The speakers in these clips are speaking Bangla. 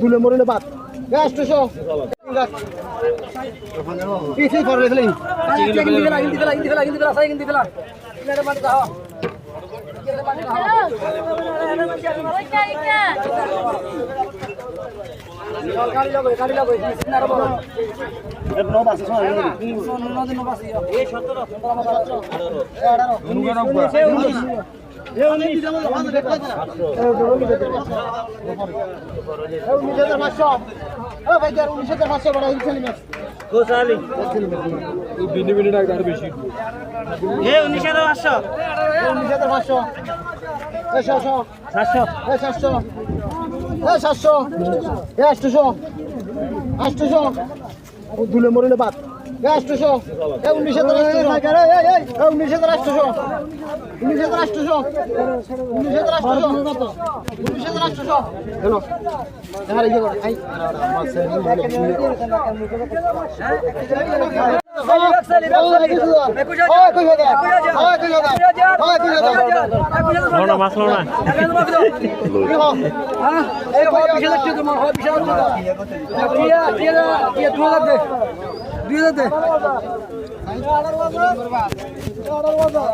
দুলে মরিলে বাদ আষ্টশো পিছি করলে ফেলি উনিশ হাজার পাঁচশো ও ভাই উনিশ হাজার পাঁচশো বড় হিলছেন উনিশ হাজার পাঁচশো এ ছশো সাতশো এ সাতশো। এ সাতশো এ আটশোশো আটশোশো দুলে মরিলে বাদ এ আটশোশো এ উনিশ হাজার আটশোশো উনিশ হাজার আটশোশো উনিশ হাজার আটশোশো উনিশ হাজার আটশোশো উনিশ হাজার আটশোশো হ্যালো এবার ইয়ে করে আই লওনা মাছ লওনা মাসেন ভাড়ে দেবো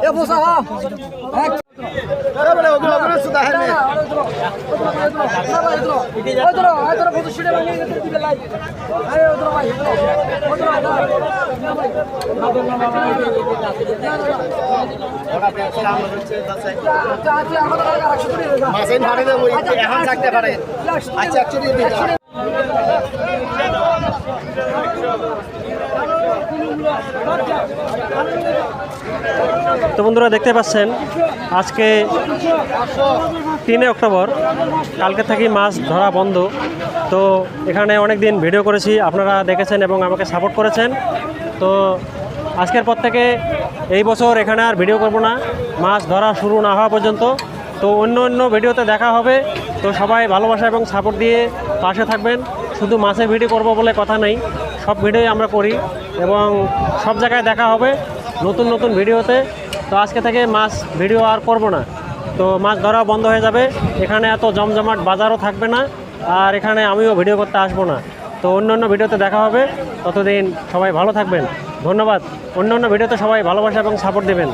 এখন চারটে ভাড়ে আচ্ছা তো বন্ধুরা, দেখতে পাচ্ছেন, আজকে তিনে অক্টোবর, কালকে থেকে মাছ ধরা বন্ধ। তো এখানে অনেক দিন ভিডিও করেছি, আপনারা দেখেছেন এবং আমাকে সাপোর্ট করেছেন। তো আজকের পর থেকে এই বছর এখানে আর ভিডিও করব না। মাছ ধরা শুরু না হওয়া পর্যন্ত। তো অন্য অন্য ভিডিওতে দেখা হবে। তো সবাই ভালোবাসা এবং সাপোর্ট দিয়ে পাশে থাকবেন। শুধু মাছের ভিডিও করব বলে কথা নেই। সব ভিডিওই আমরা করি এবং সব জায়গায় দেখা হবে নতুন নতুন ভিডিওতে। তো আজকে থেকে মাছ ভিডিও আর করব না। তো মাছ ধরা বন্ধ হয়ে যাবে। এখানে এত জমজমাট বাজারও থাকবে না। আর এখানে আমিও ভিডিও করতে আসব না। তো অন্য অন্য ভিডিওতে দেখা হবে। ততদিন সবাই ভালো থাকবেন। ধন্যবাদ। অন্য অন্য ভিডিওতে সবাই ভালোবাসা এবং সাপোর্ট দেবেন।